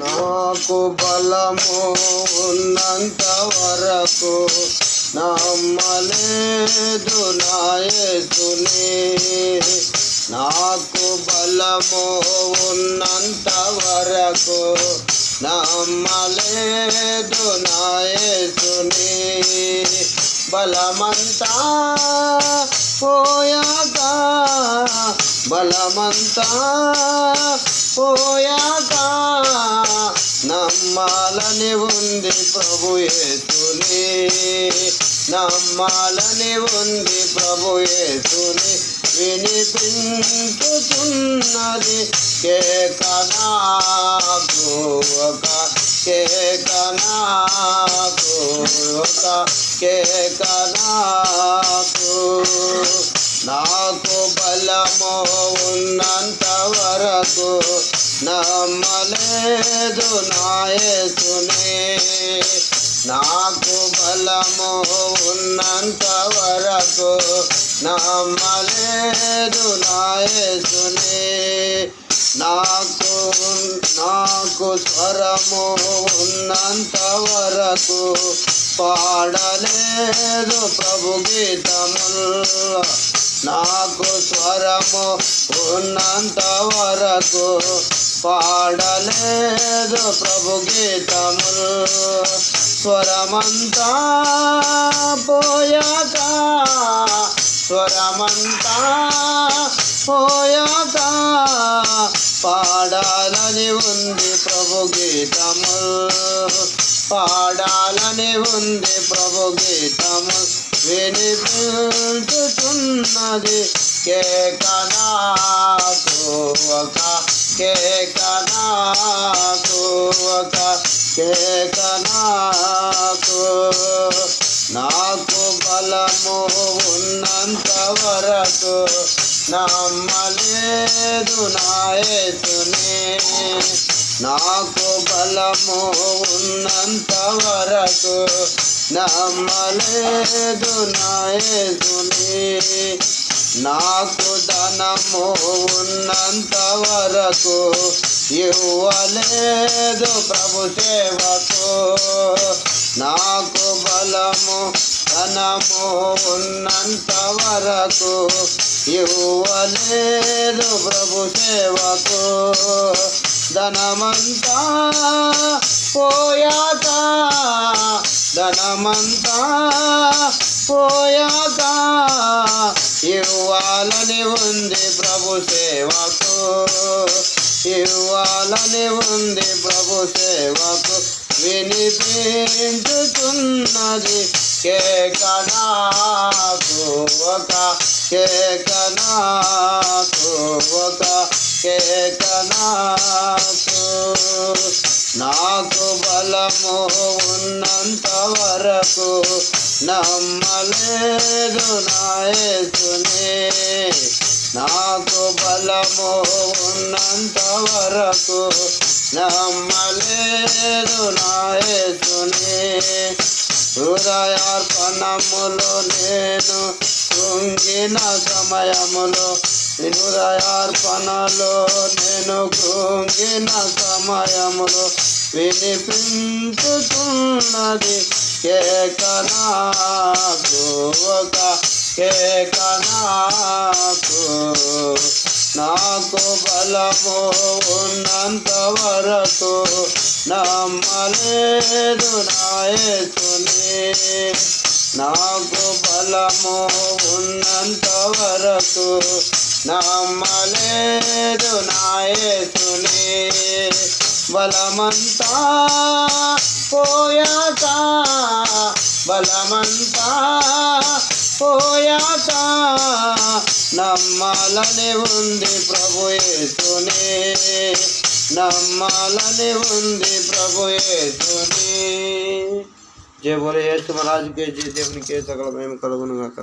నాకు బలము ఉన్నంత వరకు నమ్మలేదు నాయసుని నాకు బలము ఉన్నంత వరకు నమ్మలేదు నాయసుని బలమంతా పోయాక బలమంతా పోయాక నమ్మాలని ఉంది ప్రభు ఏతుని నమ్మాలని ఉంది ప్రభు ఏతుని వినిపించుతున్నది కేకనాకు ఒక కేకనాకు ఒక కేకనాకు నాకు బలము ఉన్నంత వరకు నమ్మలేదు నాయసునే. నాకు బలము ఉన్నంత వరకు నమ్మలేదు నాయసునే. నాకు నాకు స్వరము ఉన్నంత వరకు పాడలేదు ప్రభు గీతముల్ నాకు స్వరము ఉన్నంత వరకు పాడలేదు ప్రభు గీతముల్ స్వరమంతా పోయాక స్వరమంతా పోయాక పాడాలని ఉంది ప్రభు గీతము పాడాలని ఉంది ప్రభు గీతము. వినిపించుతున్నది కేకనాకు ఒక కేకనాకు ఒక కేకనాకు నాకు బలము ఉన్నంత వరకు నమ్మలేదు నాయసునే నాకు బలము ఉన్నంత వరకు నమ్మలేదు నాయసుని నాకు ధనము ఉన్నంత వరకు ఇవ్వలేదు ప్రభు సేవకు. నాకు బలము ధనము ఉన్నంత వరకు ఇవ్వలేదు ప్రభు సేవకు. ధనమంతా పోయాక ధనమంతా పోయాక ఇవ్వాలని ఉంది ప్రభు సేవకు. ఇవ్వాలని ఉంది ప్రభు సేవకు. వినిపించుతున్నది కేకనాకు ఒక కేకనాకు నాకు బలము ఉన్నంత వరకు నమ్మలేదు నాయసునే నాకు బలము ఉన్నంత వరకు నమ్మలేదు నాయసునే హృదయార్పణములో నేను కృంగిన సమయములో. హృదయార్పణలో నేను కృంగిన సమయములో. వినిపించుతున్నది కేకనాకు ఒక కేకనాకు నాకు బలము ఉన్నంత వరకు నమ్మలేదు నాయసుని నాకు బలము ఉన్నంత వరకు నమ్మలేదు నాయసుని బలమంతా పోయాక బలమంతా పోయాక నమ్మాలని ఉంది ప్రభు యేసుని. నమ్మాలని ఉంది ప్రభు యేసుని. జయ బోలే యేసు మహారాజుకే జయ దేవునికే సకల మేము కలుగును గాక